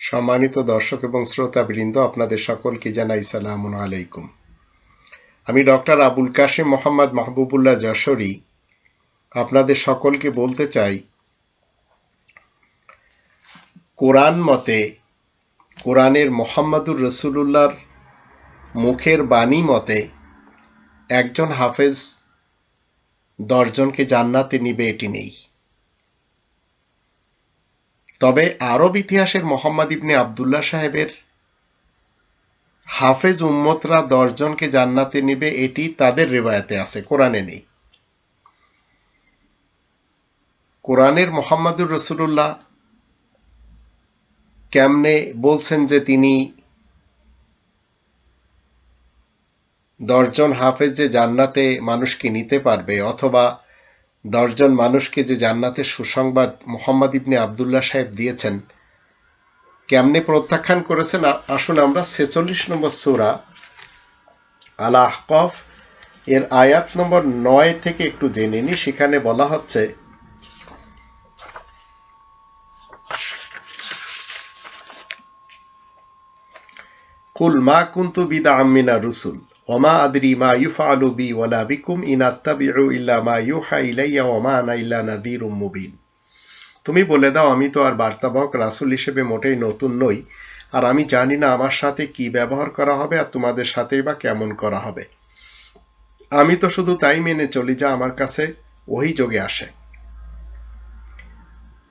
সম্মানিত দর্শক এবং শ্রোতাবৃন্দ, আপনাদের সকলকে জানাই সালাম আলাইকুম। আমি ডক্টর আবুল কাশিম মোহাম্মদ মাহবুবুল্লাহ যশোরী। আপনাদের সকলকে বলতে চাই, কোরআন মতে কোরআনের মোহাম্মদুর রসুলুল্লাহর মুখের বাণী মতে একজন হাফেজ দশজনকে জান্নাতে নিবে এটি নেই। তবে আরব ইতিহাসের মোহাম্মদ ইবনে আবদুল্লাহ সাহেবের হাফেজ উম্মতরা দশজনকে জান্নাতে নিবে, এটি তাদের রেবায়াতে আছে, কোরআনে নেই। কোরআনের মোহাম্মদুর রসুল্লাহ কেমনে বলছেন যে তিনি দশজন হাফেজ যে জান্নাতে মানুষকে নিতে পারবে, অথবা দশজন মানুষকে যে জান্নাতের সুসংবাদ মোহাম্মদ ইবনে আবদুল্লাহ সাহেব দিয়েছেন, কেমনে প্রত্যাখ্যান করেছেন? আসুন আমরা ছেচল্লিশ নম্বর সুরা আল আহকফ এর আয়াত নম্বর নয় থেকে একটু জেনে নি সেখানে বলা হচ্ছে, কুল মা কুন্তু বিদা আমিনা রুসুল। ওমা আদরি মা ইউফালু বি ওয়ালা বিকুম ইন আত্তাবিউ ইল্লা মা ইউহা ইলাইয়া ওমা আনা ইল্লা মুবিন। তুমি বলে দাও, আমি তো আর বার্তাবাহক রাসূল হিসেবে মোটেই নতুন নই, আর আমি জানি না আমার সাথে কি ব্যবহার করা হবে আর তোমাদের সাথেই বা কেমন করা হবে। আমি তো শুধু তাই মেনে চলি যা আমার কাছে ওই যোগে আসে।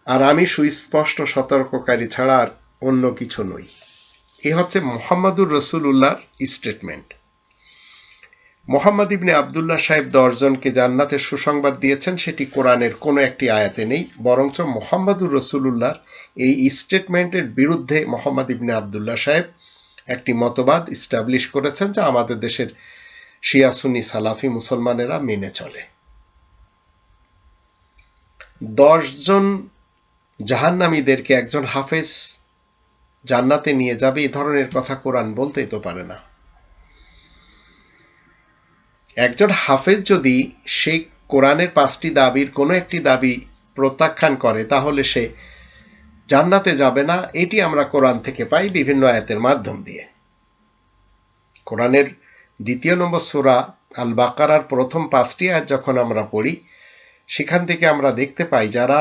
আর আমি সুস্পষ্ট সতর্ককারী ছাড়া আর অন্য কিছু নই। এ হচ্ছে মোহাম্মদুর রসুল রসুল্লাহর স্টেটমেন্ট মোহাম্মদ ইবনে আবদুল্লাহ সাহেব দশজনকে জান্নাতের সুসংবাদ দিয়েছেন, সেটি কোরআনের কোনো একটি আয়াতে নেই, বরঞ্চ মোহাম্মদুর রসুল্লাহর এই স্টেটমেন্টের বিরুদ্ধে মোহাম্মদ ইবনে আবদুল্লাহ সাহেব একটি মতবাদ ইস্টাবলিশ করেছেন যা আমাদের দেশের শিয়াসুনি সালাফি মুসলমানেরা মেনে চলে। দশজন জাহান্নামীদেরকে একজন হাফেজ জান্নাতে নিয়ে যাবে এই ধরনের কথা কোরআন বলতেই তো পারে না। একজন হাফেজ যদি সে কোরআনের পাঁচটি দাবির কোনো একটি দাবি প্রত্যাখ্যান করে, তাহলে সে জান্নাতে যাবে না। এটি আমরা কোরআন থেকে পাই বিভিন্ন আয়াতের মাধ্যম দিয়ে। কোরআনের দ্বিতীয় নম্বর সোরা আল বাকারার প্রথম পাঁচটি আয়াত যখন আমরা পড়ি, সেখান থেকে আমরা দেখতে পাই যারা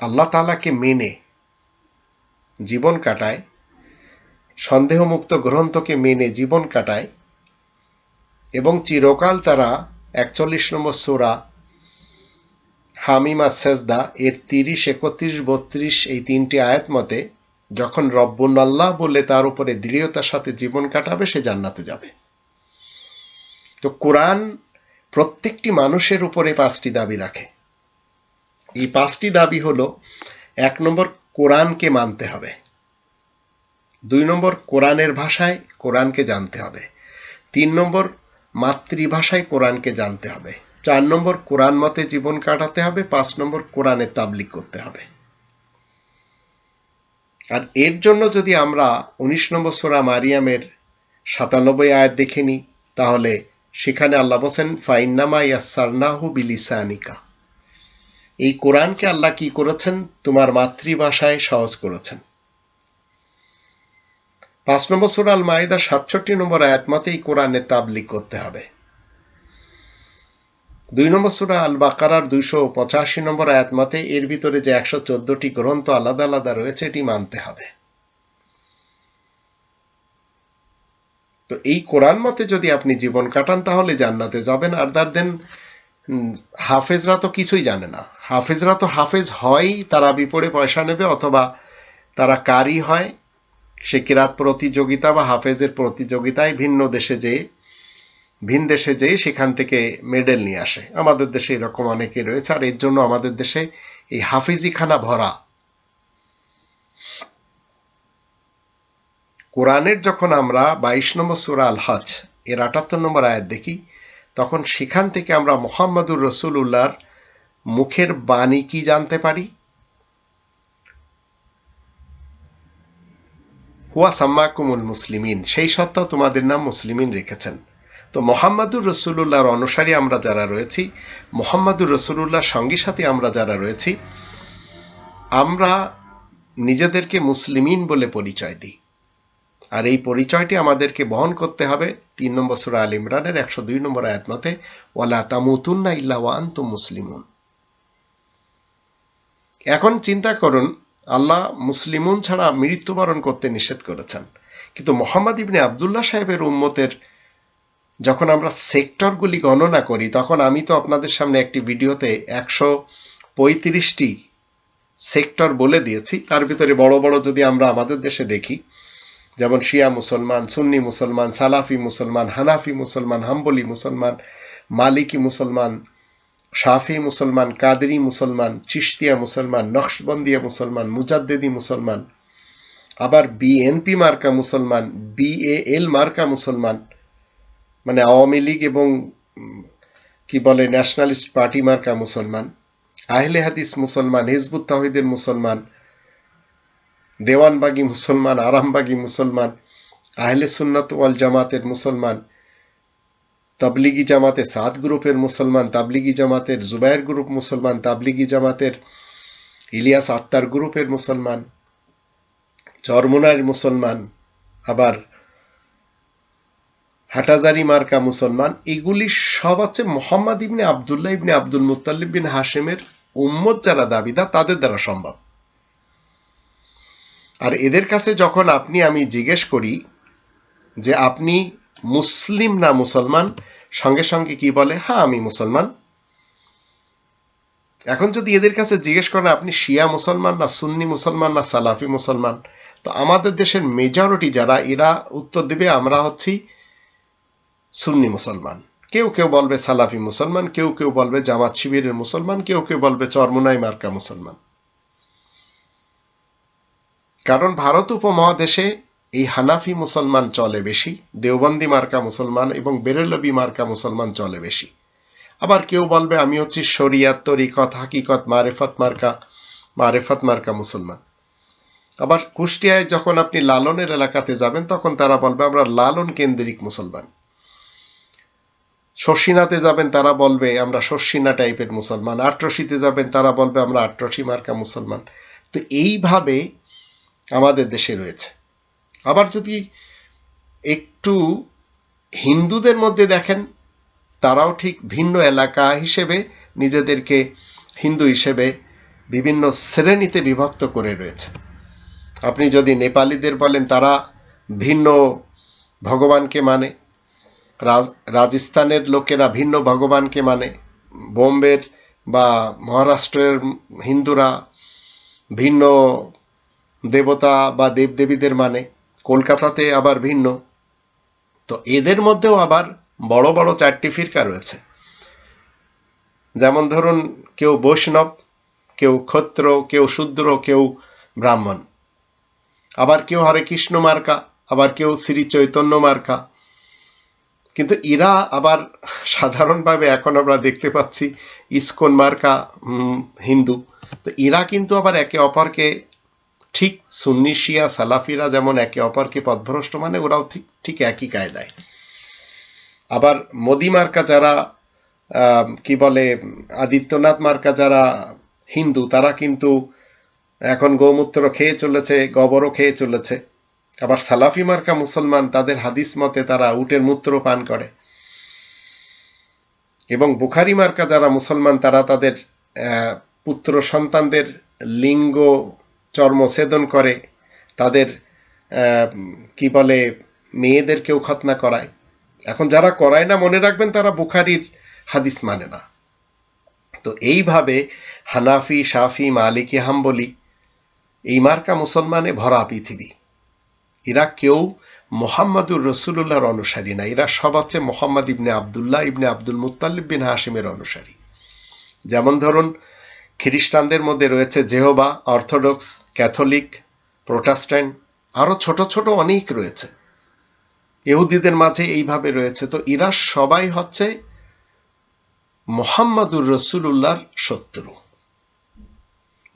আল্লাহ তালাকে মেনে জীবন কাটায়, সন্দেহমুক্ত গ্রন্থকে মেনে জীবন কাটায় এবং চিরকাল তারা একচল্লিশ নম্বর সোরা হামিমা সেজদা এর তিরিশ, একত্রিশ, বত্রিশ এই তিনটি আয়াত মতে যখন রব্বুন আল্লাহ বলে তার উপরে দৃঢ়তার সাথে জীবন কাটাবে, সে জান্নাতে যাবে। তো কোরআন প্রত্যেকটি মানুষের উপরে পাঁচটি দাবি রাখে। এই পাঁচটি দাবি হলো, এক নম্বর কোরআনকে মানতে হবে। দুই নম্বর কোরআনের ভাষায় কোরআনকে জানতে হবে। তিন নম্বর মাতৃভাষায় কোরআনকে জানতে হবে। চার নম্বর, কোরআন মতে জীবন কাটাতে হবে। পাঁচ নম্বর কোরআনের তাবলিক করতে হবে। আর এর জন্য যদি আমরা উনিশ নম্বর সোরা মারিয়ামের সাতানব্বই আয়াত দেখে নিই, তাহলে সেখানে আল্লাহ বলছেন, ফাইন্নামা ইয়াসারনাহু বিলিসানিকা। এই কোরআনকে আল্লাহ কি করেছেন? তোমার মাতৃভাষায় সহজ করেছেন। পাঁচ নম্বর সুরা আল মাহিদা সাতষট্টি নম্বর আয়াত মতেই কোরআনের তাবলিক করতে হবে। দুই নম্বর সুরা আল বাকারার দুইশো পঁচাশি নম্বর আয়াত মতে এর ভিতরে যে একশো চোদ্দটি গ্রন্থ আলাদা আলাদা রয়েছে, এটি মানতে হবে। তো এই কোরআন মতে যদি আপনি জীবন কাটান, তাহলে জান্নাতে যাবেন। আর দার দেন হাফেজরা তো কিছুই জানে না। হাফেজরা তো হাফেজ হয় তারা বিপড়ে পয়সা নেবে অথবা তারা কারি হয়। সে কিরাত প্রতিযোগিতা বা হাফেজের প্রতিযোগিতায় ভিন্ন দেশে যেয়ে, ভিন দেশে যেয়ে সেখান থেকে মেডেল নিয়ে আসে? আমাদের দেশে এরকম অনেকে রয়েছে, আর এর জন্য আমাদের দেশে এই হাফিজিখানা ভরা। কোরআনের যখন আমরা বাইশ নম্বর সুরা আল হজ এর আটাত্তর নম্বর আয়াত দেখি, তখন সেখান থেকে আমরা মোহাম্মদুর রসুল উল্লাহর মুখের বাণী কি জানতে পারি? হুয়া সাম্মাকুমুল মুসলিমিন, সেই সত্ত্বেও তোমাদের নাম মুসলিমিন রেখেছেন। তো মোহাম্মদুর রসুল্লাহর অনুসারী আমরা যারা রয়েছি, মোহাম্মদুর রসুল্লাহর সঙ্গী সাথে আমরা যারা রয়েছি, আমরা নিজেদেরকে মুসলিমিন বলে পরিচয় দিই। আর এই পরিচয়টি আমাদেরকে বহন করতে হবে তিন নম্বর সুরা আল ইমরানের একশো দুই নম্বর আয়াত মতে, ওয়ালা তামুতুন্না ইল্লা ওয়া আনতুম মুসলিমুন। এখন চিন্তা করুন আল্লাহ মুসলিমুন ছাড়া মৃত্যুবরণ করতে নিষেধ করেছেন। কিন্তু মোহাম্মদ ইবনে আবদুল্লাহ সাহেবের উম্মতের যখন আমরা সেক্টরগুলি গণনা করি, তখন আমি তো আপনাদের সামনে একটি ভিডিওতে একশো পঁয়ত্রিশটি সেক্টর বলে দিয়েছি। তার ভিতরে বড় বড় যদি আমরা আমাদের দেশে দেখি, যেমন শিয়া মুসলমান, সুন্নি মুসলমান, সালাফি মুসলমান, হানাফি মুসলমান, হাম্বলি মুসলমান, মালিকি মুসলমান শাফি মুসলমান, কাদরি মুসলমান, চিশতিয়া মুসলমান, নকশবন্দিয়া মুসলমান, মুজাদ্দেদি মুসলমান, আবার বিএনপি মার্কা মুসলমান, বিএএল মার্কা মুসলমান মানে আওয়ামী লীগ এবং কি বলে, ন্যাশনালিস্ট পার্টি মার্কা মুসলমান, আহলে হাদিস মুসলমান, হিজবুত তাহিদের মুসলমান, দেওয়ানবাগি মুসলমান, আরামবাগি মুসলমান, আহলে সুন্নত ওয়াল জামাতের মুসলমান তাবলিগি জামাতে সাত গ্রুপের মুসলমান, তাবলিগি জামাতের জুবায়ের গ্রুপ মুসলমান, তাবলিগি জামাতের ইলিয়াস আত্মার গ্রুপের মুসলমান চরমোনার মুসলমান, আবার হাটাজারি মার্কা মুসলমান। এগুলি সব আছে মোহাম্মদ ইবনে আবদুল্লাহ ইবনে আব্দুল মুতাল্লিব বিন হাশেমের উম্মত যারা দাবিদা তাদের দ্বারা সম্ভব। আর এদের কাছে যখন আপনি, আমি জিজ্ঞেস করি যে আপনি মুসলিম না মুসলমান, সঙ্গে সঙ্গে কি বলে হ্যাঁ আমি মুসলমান এখন যদি এদের কাছে জিজ্ঞেস করেন, আপনি শিয়া মুসলমান না সুন্নি মুসলমান না সালাফি মুসলমান? তো আমাদের দেশের মেজরিটি যারা, এরা উত্তর দেবে, আমরা হচ্ছি সুন্নি মুসলমান। কেউ কেউ বলবে সালাফি মুসলমান, কেউ কেউ বলবে জামাত শিবিরের মুসলমান, কেউ কেউ বলবে চরমুনাই মার্কা মুসলমান। কারণ ভারত উপমহাদেশে এই হানাফি মুসলমান চলে বেশি, দেওবন্দি মার্কা মুসলমান এবং বেরেলবি মার্কা মুসলমান চলে বেশি। আবার কেউ বলবে, আমি হচ্ছি শরিয়াত, তরিকত, হাকিকত, মারেফত মার্কা মারেফত মার্কা মুসলমান। আবার কুষ্টিয়ায় যখন আপনি লালনের এলাকাতে যাবেন, তখন তারা বলবে, আমরা লালন কেন্দ্রিক মুসলমান। শর্ষিনাতে যাবেন, তারা বলবে, আমরা শর্ষিনা টাইপের মুসলমান। আট্রসিতে যাবেন, তারা বলবে, আমরা আট্রসি মার্কা মুসলমান। তো এইভাবে আমাদের দেশে রয়েছে। আবার যদি একটু হিন্দুদের মধ্যে দেখেন, তারাও ঠিক ভিন্ন এলাকা হিসেবে নিজেদেরকে হিন্দু হিসেবে বিভিন্ন শ্রেণীতে বিভক্ত করে রয়েছে। আপনি যদি নেপালিদের বলেন, তারা ভিন্ন ভগবানকে মানে রাজস্থানের লোকেরা ভিন্ন ভগবানকে মানে বোম্বের বা মহারাষ্ট্রের হিন্দুরা ভিন্ন দেবতা বা দেবদেবীদের মানে কলকাতাতে আবার ভিন্ন। তো এদের মধ্যেও আবার বড় বড় চারটি ফিরকা রয়েছে। যেমন ধরুন, কেউ বৈষ্ণব, কেউ ক্ষত্র, কেউ শূদ্র, কেউ ব্রাহ্মণ। আবার কেউ হরে কৃষ্ণ মার্কা, আবার কেউ শ্রী চৈতন্য মার্কা। কিন্তু এরা আবার সাধারণভাবে এখন আমরা দেখতে পাচ্ছি, ইস্কন মার্কা হিন্দু। তো এরা কিন্তু আবার একে অপরকে ঠিক সুন্নি শিয়া সালাফিরা যেমন একে অপরকে পথভ্রষ্ট মানে ওরাও ঠিক ঠিক একই কায়দায়। আবার মোদি মার্কা যারা কি বলে, আদিত্যনাথ মার্কা যারা হিন্দু, তারা কিন্তু এখন গৌমূত্র খেয়ে চলেছে, গোবরও খেয়ে চলেছে। আবার সালাফি মার্কা মুসলমান, তাদের হাদিস মতে তারা উটের মূত্র পান করে। এবং বুখারি মার্কা যারা মুসলমান, তারা তাদের পুত্র সন্তানদের লিঙ্গ চর্মছেদন করে, তাদের কি বলে, মেয়েদেরকেও খতনা করায়। এখন যারা করায় না, মনে রাখবেন তারা বুখারির হাদিস মানে না। তো এইভাবে হানাফি সাফি মালিকি, হাম্বলি এই মার্কা মুসলমানে ভরা পৃথিবী। এরা কেউ মোহাম্মদুর রসুল্লাহর অনুসারী না। এরা সব হচ্ছে মোহাম্মদ ইবনে আবদুল্লাহ ইবনে আব্দুল মুতাল্লিব বিন হাসিমের অনুসারী। যেমন ধরুন খ্রিস্টানদের মধ্যে রয়েছে জেহবা, অর্থোডক্স, ক্যাথলিক, প্রোটাস্ট্যান্ট আরও ছোট ছোট অনেক রয়েছে। ইহুদিদের মাঝে এইভাবে রয়েছে। তো এরা সবাই হচ্ছে মোহাম্মদুর রসুল্লাহর শত্রু।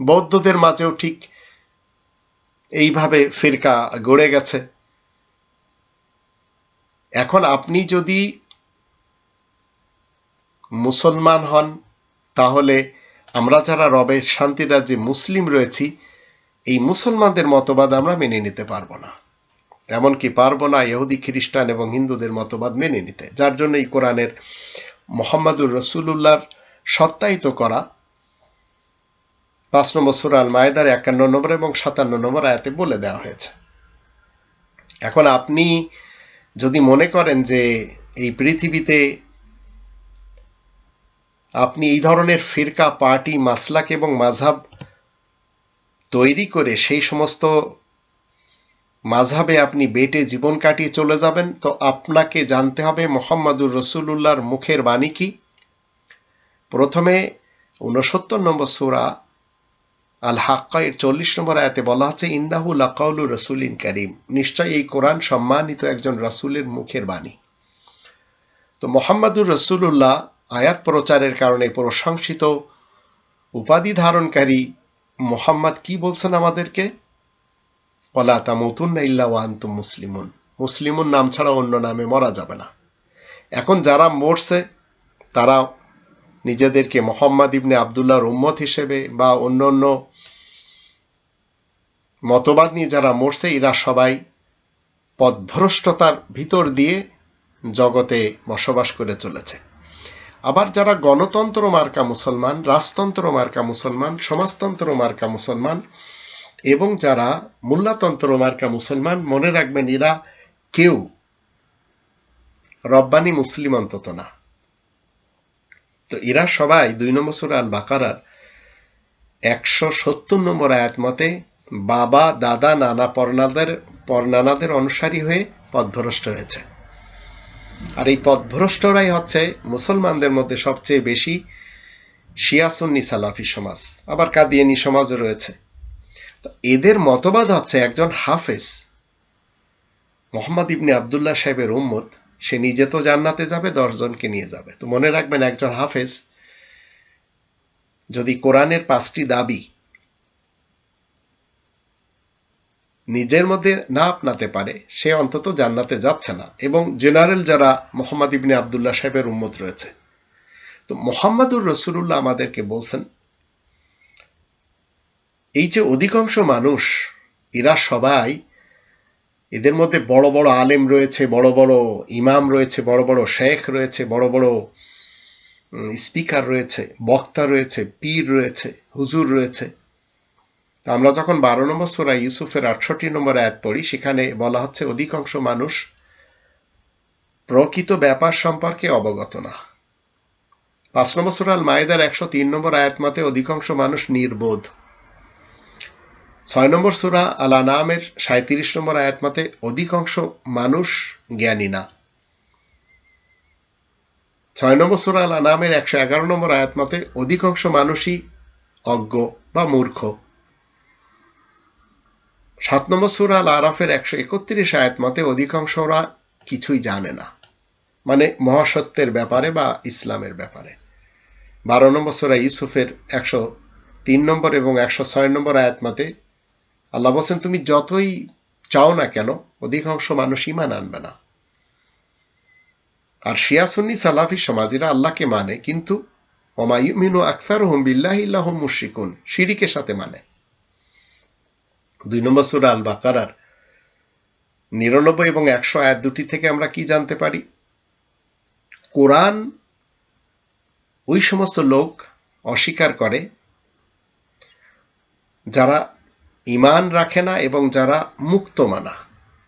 বৌদ্ধদের মাঝেও ঠিক এইভাবে ফিরকা গড়ে গেছে। এখন আপনি যদি মুসলমান হন, তাহলে আমরা যারা রবের শান্তি রাজ্যে মুসলিম রয়েছি, এই মুসলমানদের মতবাদ আমরা মেনে নিতে পারব না। এমনকি পারব না ইহুদি, খ্রিস্টান এবং হিন্দুদের মতবাদ মেনে নিতে। যার জন্য এই কোরআনের মোহাম্মদুর রসুল্লাহর সত্যায়িত করা পাঁচ নম্বর সুরা আল মায়েদার একান্ন নম্বর এবং সাতান্ন নম্বর আয়াতে বলে দেওয়া হয়েছে। এখন আপনি যদি মনে করেন যে এই পৃথিবীতে আপনি এই ধরনের ফিরকা, পার্টি, মাসলাক এবং মাঝহাব তৈরি করে সেই সমস্ত মাঝহাবে আপনি বেটে জীবন কাটিয়ে চলে যাবেন। তো আপনাকে জানতে হবে মোহাম্মদুর রসুল্লাহর মুখের বাণী কি? প্রথমে উনসত্তর নম্বর সুরা আল হাক্কা এর চল্লিশ নম্বর আয়াতে বলা হচ্ছে, ইন্নাহু লাকাউলু রসুলিন করিম। নিশ্চয় এই কোরআন সম্মানিত একজন রসুলের মুখের বাণী। তো মোহাম্মদুর রসুল্লাহ আয়াত প্রচারের কারণে প্রশংসিত উপাধি ধারণকারী মোহাম্মদ কি বলছেন আমাদেরকে? ওলা তামুতুন ইল্লা ওয়ান্তুম মুসলিমুন। মুসলিমুন নাম ছাড়া অন্য নামে মরা যাবে না। এখন যারা মরছে, তারা নিজেদেরকে মোহাম্মদ ইবনে আবদুল্লাহর উম্মত হিসেবে বা অন্য অন্য মতবাদ নিয়ে যারা মরছে, এরা সবাই পদভ্রষ্টতার ভিতর দিয়ে জগতে বসবাস করে চলেছে। আবার যারা গণতন্ত্র মার্কা মুসলমান, রাজতন্ত্র মার্কা মুসলমান, সমাজতন্ত্র মার্কা মুসলমান এবং যারা মূল্যতন্ত্র মার্কা মুসলমান, মনে রাখবেন এরা কেউ রব্বানি মুসলিম অন্তত না। তো এরা সবাই, দুই নম্বর সুরা আল বাকারার একশো সত্তর নম্বর আয়াত মতে বাবা, দাদা, নানা, পর্নাদের, পর্নানাদের অনুসারী হয়ে পথভ্রষ্ট হয়েছে। আর এই পথভ্রষ্টরাই হচ্ছে মুসলমানদের মধ্যে সবচেয়ে বেশি শিয়াসুন্নি সালাফি সমাজ, আবার কাদিয়ানি সমাজও রয়েছে। তো এদের মতবাদ হচ্ছে একজন হাফেজ, মোহাম্মদ ইবনে আবদুল্লাহ সাহেবের উম্মত, সে নিজে তো জান্নাতে যাবে, দশজনকে নিয়ে যাবে। তো মনে রাখবেন একজন হাফেজ যদি কোরআনের পাঁচটি দাবি নিজের মধ্যে না আপনাতে পারে, সে অন্তত জান্নাতে যাচ্ছে না। এবং জেনারেল যারা মোহাম্মদ ইবনে আবদুল্লাহ সাহেবের উম্মত রয়েছে। তো মোহাম্মদুর রসুল্লাহ আমাদেরকে বলছেন, এই যে অধিকাংশ মানুষ, এরা সবাই এদের মধ্যে বড় বড় আলেম রয়েছে, বড় বড় ইমাম রয়েছে, বড় বড় শেখ রয়েছে, বড় বড় স্পিকার রয়েছে, বক্তা রয়েছে, পীর রয়েছে, হুজুর রয়েছে। আমরা যখন বারো নম্বর সোরা ইউসুফের আটষট্টি নম্বর আয়াত পড়ি, সেখানে বলা হচ্ছে, অধিকাংশ মানুষ প্রকৃত ব্যাপার সম্পর্কে অবগত না। পাঁচ নম্বর সোরাল মায়েদার একশো তিন নম্বর আয়াত মতে, অধিকাংশ মানুষ নির্বোধ। ছয় নম্বর সুরা আল আনামের সাঁত্রিশ নম্বর আয়াত মতে, অধিকাংশ মানুষ জ্ঞানী না। ছয় নম্বর সুরা আল আনামের একশো এগারো নম্বর আয়াত মতে, অধিকাংশ মানুষই অজ্ঞ বা মূর্খ। সাত নম্বর সুরা আল আরাফের একশো একত্রিশ আয়াত মতে অধিকাংশরা কিছুই জানে না। মানে মহাসত্যের ব্যাপারে বা ইসলামের ব্যাপারে। বারো নম্বর সুরা ইউসুফের একশো তিন নম্বর এবং একশো ছয় নম্বর আয়াত মতে আল্লাহ বলছেন, তুমি যতই চাও না কেন, অধিকাংশ মানুষ ইমান আনবে না। আর শিয়াসুন্নি সালাফি সমাজিরা আল্লাহকে মানে কিন্তু ওমাইমিনু আখতার হুম বিল্লাহ ইল্লাহ মুশিকুন শিরিকের সাথে মানে। দুই নম্বর সুরা আল বাকারার নিরানব্বই এবং একশো আয়াত দুটি থেকে আমরা কি জানতে পারি? কোরআন ওই সমস্ত লোক অস্বীকার করে যারা ইমান রাখে না এবং যারা মুক্তমানা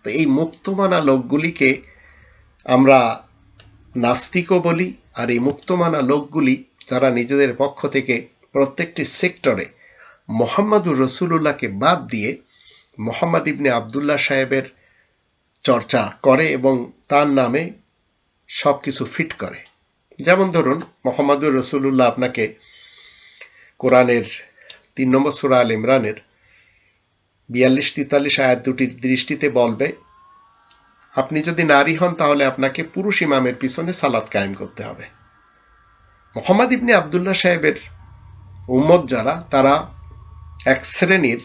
তো এই মুক্তমানা লোকগুলিকে আমরা নাস্তিকও বলি আর এই মুক্তমানা লোকগুলি যারা নিজেদের পক্ষ থেকে প্রত্যেকটি সেক্টরে মোহাম্মদুর রসুল্লাহকে বাদ দিয়ে মোহাম্মদ ইবনে আবদুল্লাহ সাহেবের চর্চা করে এবং তার নামে সব কিছু ফিট করে। যেমন ধরুন, মোহাম্মদুর রসুল্লাহ আপনাকে কোরআনের তিন নম্বর সুরা আল ইমরানের বিয়াল্লিশ তেতাল্লিশ আয়াত দুটির দৃষ্টিতে বলবে, আপনি যদি নারী হন তাহলে আপনাকে পুরুষ ইমামের পিছনে সালাদ কায়েম করতে হবে। মোহাম্মদ ইবনে আবদুল্লাহ সাহেবের উম্মত যারা, তারা এক শ্রেণির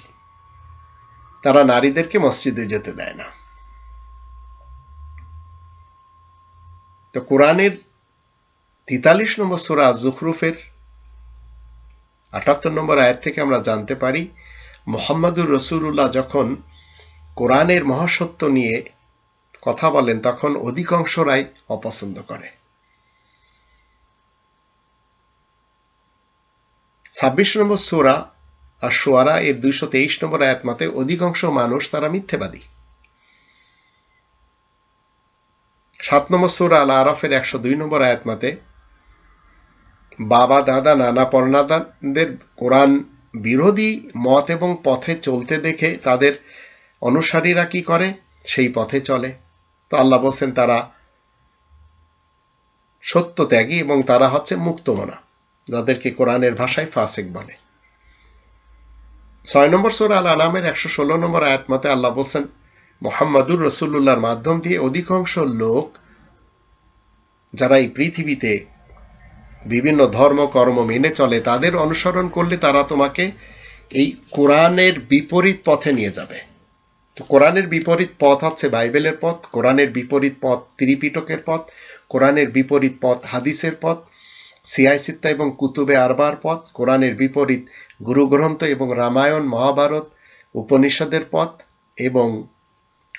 তারা নারীদেরকে মসজিদে যেতে দেয় না। তো কোরআনের তেতাল্লিশ নম্বর সুরা জুখরুফের আটাত্তর নম্বর আয়াত থেকে আমরা জানতে পারি, মোহাম্মদুর রসুল্লাহ যখন কোরআনের মহাসত্য নিয়ে কথা বলেন, তখন অধিকাংশরাই অপছন্দ করে। ছাব্বিশ নম্বর সোরা আর সোয়ারা এর দুইশো তেইশ নম্বর আয়াত মতে অধিকাংশ মানুষ তারা মিথ্যেবাদী। সাত নম্বর সোরা আল আরফের একশো দুই নম্বর আয়াত মতে বাবা, দাদা, নানা পর্ণাদাদের কোরআন বিরোধী মত এবং পথে চলতে দেখে তাদের অনুসারীরা কি করে? সেই পথে চলে। তো আল্লাহ বলছেন, তারা সত্য ত্যাগী এবং তারা হচ্ছে মুক্তমনা, যাদেরকে কোরআনের ভাষায় ফাসেক বলে। ছয় নম্বর সোরা আল আনামের একশো ষোলো নম্বর আয়াত মতে আল্লাহ বলছেন, মোহাম্মদুর রসুল্লাহর মাধ্যম দিয়ে অধিকাংশ লোক যারা এই পৃথিবীতে বিভিন্ন ধর্ম, কর্ম মেনে চলে, তাদের অনুসরণ করলে তারা তোমাকে এই কোরআনের বিপরীত পথে নিয়ে যাবে। তো কোরআনের বিপরীত পথ হচ্ছে বাইবেলের পথ, কোরআনের বিপরীত পথ ত্রিপিটকের পথ, কোরআনের বিপরীত পথ হাদিসের পথ সিয়াইসিত্তা এবং কুতুবে আরবার পথ, কোরআনের বিপরীত গুরুগ্রন্থ এবং রামায়ণ, মহাভারত, উপনিষদের পথ এবং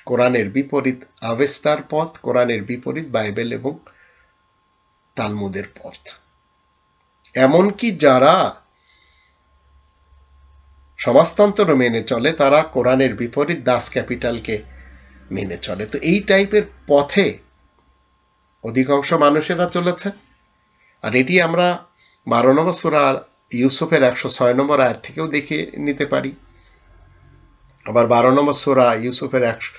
কোরআনের বিপরীত আবেস্তার পথ, কোরআনের বিপরীত বাইবেল এবং তালমুদের পথ। এমনকি যারা সমাজতন্ত্র মেনে চলে, তারা কোরআনের বিপরীত দাস ক্যাপিটালকে মেনে চলে। তো এই টাইপের পথে অধিকাংশ মানুষেরা চলেছে। আর এটি আমরা বারো নম্বর সুরা ইউসুফের একশো ছয় নম্বর আয়াত থেকেও দেখে নিতে পারি। আবার বারো নম্বর সুরা ইউসুফের একশো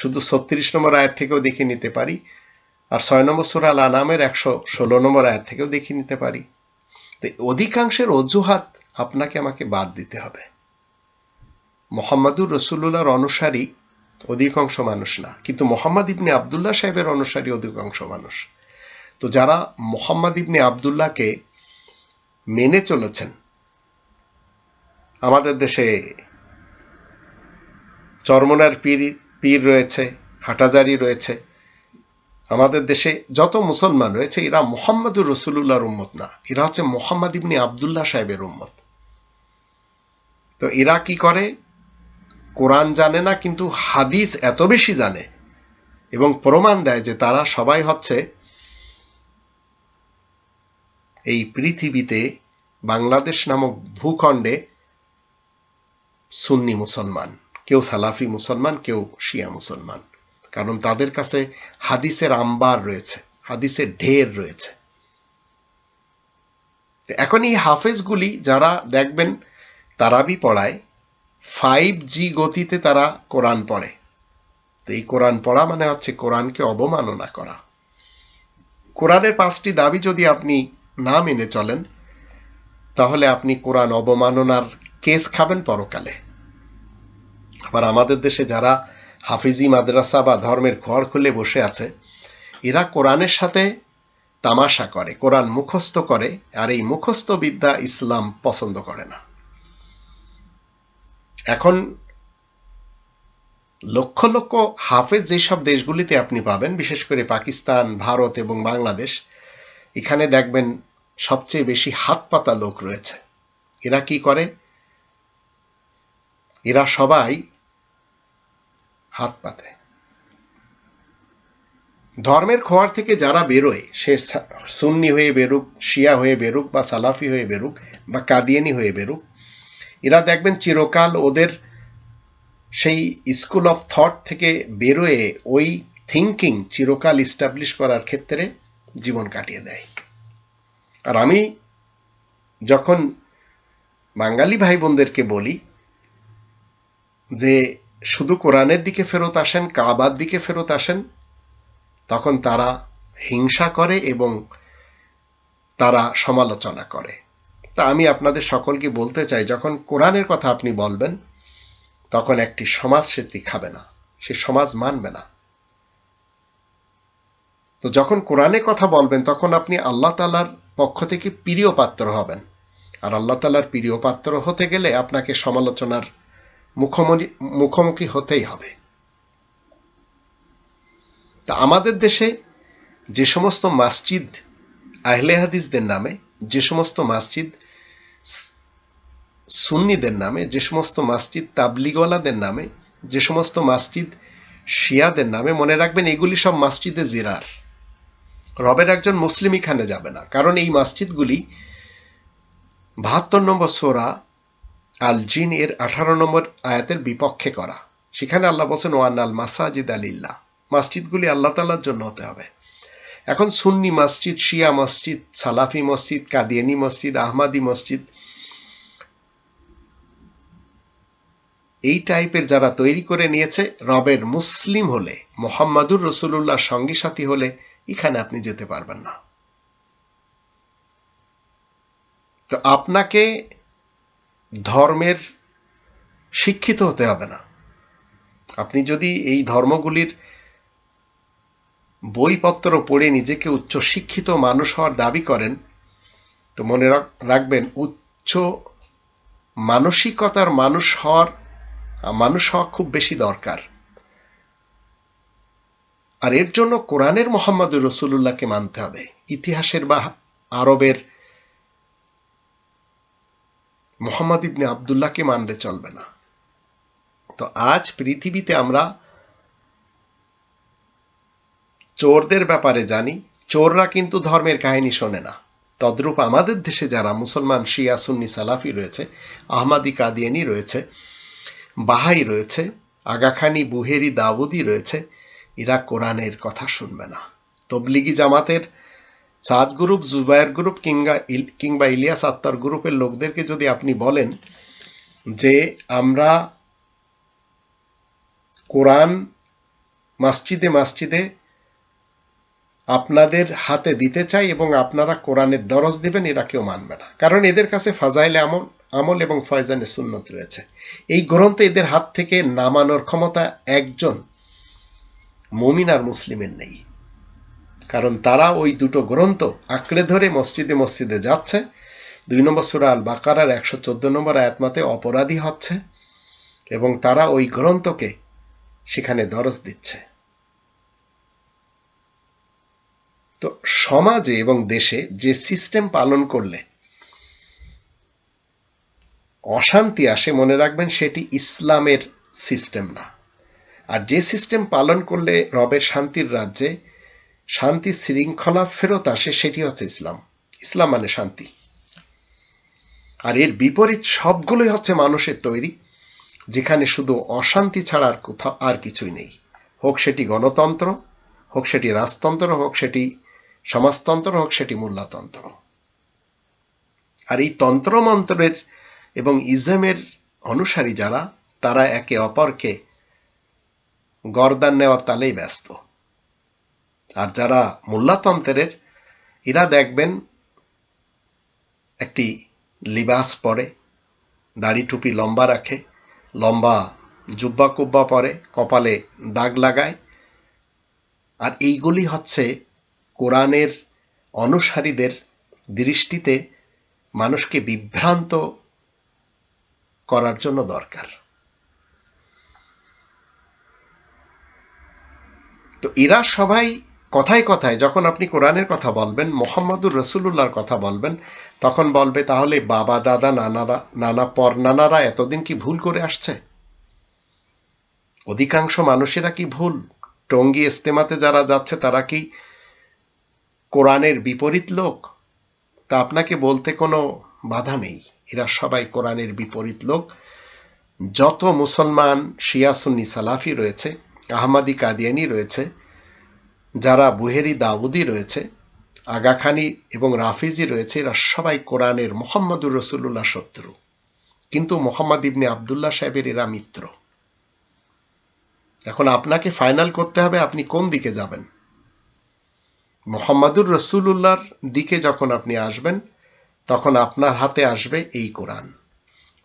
শুধু ছত্রিশ নম্বর আয়াত থেকেও দেখে নিতে পারি আর ছয় নম্বর সুরা আনামের একশো ষোলো নম্বর আয়াত থেকেও দেখে নিতে পারি। তো অধিকাংশের অজুহাত আপনাকে আমাকে বাদ দিতে হবে। মোহাম্মদুর রসুল্লাহর অনুসারী অধিকাংশ মানুষ না, কিন্তু মোহাম্মদ ইবনে আবদুল্লাহ সাহেবের অনুসারী অধিকাংশ মানুষ। তো যারা মোহাম্মদ ইবনে আবদুল্লাহকে মেনে চলেছেন। আমাদের দেশে চরমনার পীর পীর রয়েছে, হাটাজারি রয়েছে। আমাদের দেশে যত মুসলমান রয়েছে, এরা মোহাম্মদুর রসুল্লাহর উম্মত না। এরা হচ্ছে মোহাম্মদ ইবনি আবদুল্লাহ সাহেবের উম্মত। তো এরা কি করে? কোরআন জানে না, কিন্তু হাদিস এত বেশি জানে এবং প্রমাণ দেয় যে তারা সবাই হচ্ছে এই পৃথিবীতে বাংলাদেশ নামক ভূখণ্ডে সুন্নি মুসলমান, কেউ সালাফি মুসলমান, কেউ শিয়া মুসলমান। কারণ তাদের কাছে হাদিসের আম্বার রয়েছে, হাদিসের ঢের রয়েছে। এখন এই হাফেজগুলি যারা দেখবেন, তারাবি পড়ায়, ফাইভ জি গতিতে তারা কোরআন পড়ে। তো এই কোরআন পড়া মানে হচ্ছে কোরআনকে অবমাননা করা। কোরআনের পাঁচটি দাবি যদি আপনি না মেনে চলেন, তাহলে আপনি কোরআন অবমাননার কেস খাবেন পরকালে। আবার আমাদের দেশে যারা হাফিজি, মাদ্রাসা বা ধর্মের ঘর খুলে বসে আছে, এরা কোরআনের সাথে তামাশা করে, কোরআন মুখস্থ করে, আর এই মুখস্থ বিদ্যা ইসলাম পছন্দ করে না। এখন লক্ষ লক্ষ হাফেজ যেসব দেশগুলিতে আপনি পাবেন, বিশেষ করে পাকিস্তান, ভারত এবং বাংলাদেশ এখানে দেখবেন সবচেয়ে বেশি হাত পাতা লোক রয়েছে। এরা কি করে? এরা সবাই হাত পাতে। ধর্মের খোয়ার থেকে যারা বেরোয়, সে সুন্নি হয়ে বেরুক, শিয়া হয়ে বেরুক বা সালাফি হয়ে বেরুক বা কাদিয়ানি হয়ে বেরুক, এরা দেখবেন চিরকাল ওদের সেই স্কুল অফ থট থেকে বেরোয়ে ওই থিঙ্কিং চিরকাল ইস্টাবলিশ করার ক্ষেত্রে জীবন কাটিয়ে দেয়। আর আমি যখন বাঙালি ভাই বোনদেরকে বলি যে শুধু কোরআনের দিকে ফেরত আসেন, কাবার দিকে ফেরত আসেন, তখন তারা হিংসা করে এবং তারা সমালোচনা করে। তা আমি আপনাদের সকলকে বলতে চাই, যখন কোরআনের কথা আপনি বলবেন, তখন একটি সমাজ সেটি খাবে না, সে সমাজ মানবে না। তো যখন কোরআনে কথা বলবেন, তখন আপনি আল্লাহ তালার পক্ষ থেকে প্রিয় পাত্র হবেন। আর আল্লাহ তালার প্রিয় পাত্র হতে গেলে আপনাকে সমালোচনার মুখোমুখি মুখোমুখি হতেই হবে। তা আমাদের দেশে যে সমস্ত মসজিদ আহলে হাদিসদের নামে, যে সমস্ত মসজিদ সুন্নিদের নামে, যে সমস্ত মসজিদ তাবলিগওয়ালাদের নামে, যে সমস্ত মসজিদ শিয়াদের নামে, মনে রাখবেন এগুলি সব মসজিদে জিরার। রবের একজন মুসলিম এখানে যাবে না। কারণ এই মসজিদগুলি বাহাত্তর নম্বর সোরা আল জিন এর আঠারো নম্বর আয়াতের বিপক্ষে করা। সেখানে আল্লাহ বলছেন, ওয়ান আল মাসাজিদ আলিল্লাহ। মসজিদগুলি আল্লাহ তাল্লার জন্য হতে হবে। এখন সুন্নি মসজিদ, শিয়া মসজিদ, সালাফি মসজিদ, কাদিয়ানি মসজিদ, আহমাদি মসজিদ, এই টাইপের যারা তৈরি করে নিয়েছে, রবের মুসলিম হলে, মোহাম্মদুর রসুল্লাহ সঙ্গী সাথী হলে এখানে আপনি যেতে পারবেন না। তো আপনাকে ধর্মের শিক্ষিত হতে হবে না। আপনি যদি এই ধর্মগুলির বইপত্র পড়ে নিজেকে উচ্চ শিক্ষিত মানুষ হওয়ার দাবি করেন, তো মনে রাখবেন উচ্চ মানসিকতার মানুষ হওয়ার, মানুষ হওয়া খুব বেশি দরকার। আর এর জন্য কোরআনের মোহাম্মদ রসুল্লাহকে মানতে হবে। ইতিহাসের বা আরবের মোহাম্মদ ইবনে আবদুল্লাহকে মানলে চলবে না। তো আজ পৃথিবীতে আমরা চোরদের ব্যাপারে জানি, চোররা কিন্তু ধর্মের কাহিনী শোনে না। তদ্রূপ আমাদের দেশে যারা মুসলমান, শিয়া, সুন্নি, সালাফি রয়েছে, আহমাদি, কাদিয়ানি রয়েছে, বাহাই রয়েছে, আগাখানি, বুহেরি, দাউদি রয়েছে এরা কোরআনের কথা শুনবে না। তবলিগি জামাতের সাদ গ্রুপ, জুবায়ের গ্রুপ কিংবা কিংবা ইলিয়াস আত্মার গ্রুপের লোকদেরকে যদি আপনি বলেন যে আমরা কোরআন মসজিদে মসজিদে আপনাদের হাতে দিতে চাই এবং আপনারা কোরআনের দরজ দিবেন, এরা কেউ মানবে না। কারণ এদের কাছে ফাজাইলে আমল আমল এবং ফয়জানে সুন্নত রয়েছে। এই গ্রন্থ এদের হাত থেকে নামানোর ক্ষমতা একজন মমিন আর মুসলিমের নেই। কারণ তারা ওই দুটো গ্রন্থ আঁকড়ে ধরে মসজিদে মসজিদে যাচ্ছে। দুই নম্বর সুরা আল বাকারার একশো চোদ্দ নম্বর আয়াতমাতে অপরাধী হচ্ছে এবং তারা ওই গ্রন্থকে সেখানে দরজ দিচ্ছে। তো সমাজে এবং দেশে যে সিস্টেম পালন করলে অশান্তি আসে, মনে রাখবেন, সেটি ইসলামের সিস্টেম না। আর যে সিস্টেম পালন করলে রবের শান্তির রাজ্যে শান্তি শৃঙ্খলা ফেরত আসে, সেটি হচ্ছে ইসলাম। ইসলাম মানে শান্তি। আর এর বিপরীত সবগুলোই হচ্ছে মানুষের তৈরি, যেখানে শুধু অশান্তি ছাড়া আর কোথাও আর কিছুই নেই। হোক সেটি গণতন্ত্র, হোক সেটি রাজতন্ত্র, হোক সেটি সমাজতন্ত্র, হোক সেটি মূল্যতন্ত্র। আর এই তন্ত্রমন্ত্রের এবং ইজমের অনুসারী যারা, তারা একে অপরকে গরদান নেওয়ার তালেই ব্যস্ত। আর যারা মোল্লাতন্ত্রের, এরা দেখবেন একটি লিবাস পরে, দাড়ি টুপি লম্বা রাখে, লম্বা জুব্বা কুব্বা পরে, কপালে দাগ লাগায়। আর এইগুলি হচ্ছে কোরআনের অনুসারীদের দৃষ্টিতে মানুষকে বিভ্রান্ত করার জন্য দরকার। তো এরা সবাই কথায় কথায় যখন আপনি কোরআনের কথা বলবেন, মোহাম্মদুর রসুল্লাহর কথা বলবেন, তখন বলবে, তাহলে বাবা, দাদা, নানারা, নানা পর নানারা এতদিন কি ভুল করে আসছে? অধিকাংশ মানুষেরা কি ভুল? টঙ্গি ইস্তেমাতে যারা যাচ্ছে, তারা কি কোরআনের বিপরীত লোক? তা আপনাকে বলতে কোনো বাধা নেই। এরা সবাই কোরআনের বিপরীত লোক। যত মুসলমান শিয়াসুন্নি সালাফি রয়েছে আহমাদি কাদিয়ানি রয়েছে, যারা বুহেরি দাউদি রয়েছে আগাখানি এবং রাফিজি রয়েছে, এরা সবাই কোরআনের মোহাম্মদুর রসুল্লাহ শত্রু। কিন্তু মোহাম্মদ ইবনে আবদুল্লাহ সাহেবের এরা মিত্র। এখন আপনাকে ফাইনাল করতে হবে, আপনি কোন দিকে যাবেন? মোহাম্মদুর রসুল্লাহর দিকে যখন আপনি আসবেন, তখন আপনার হাতে আসবে এই কোরআন।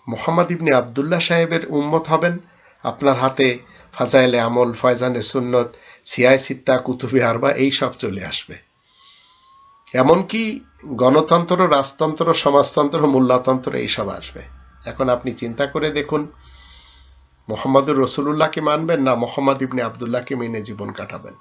মোহাম্মদ ইবনে আবদুল্লাহ সাহেবের উম্মত হবেন, আপনার হাতে ফাজাইলে আমল, ফয়জানে সুন্নত সিয়াই সিত্তা, কুতুবি আরবা এই সব চলে আসবে। এমনকি গণতন্ত্র, রাজতন্ত্র, সমাজতন্ত্র মূল্যতন্ত্র এইসব আসবে। এখন আপনি চিন্তা করে দেখুন, মোহাম্মদুর রসুল্লাহকে মানবেন না মোহাম্মদ ইবনে আবদুল্লাহকে মেনে জীবন কাটাবেন।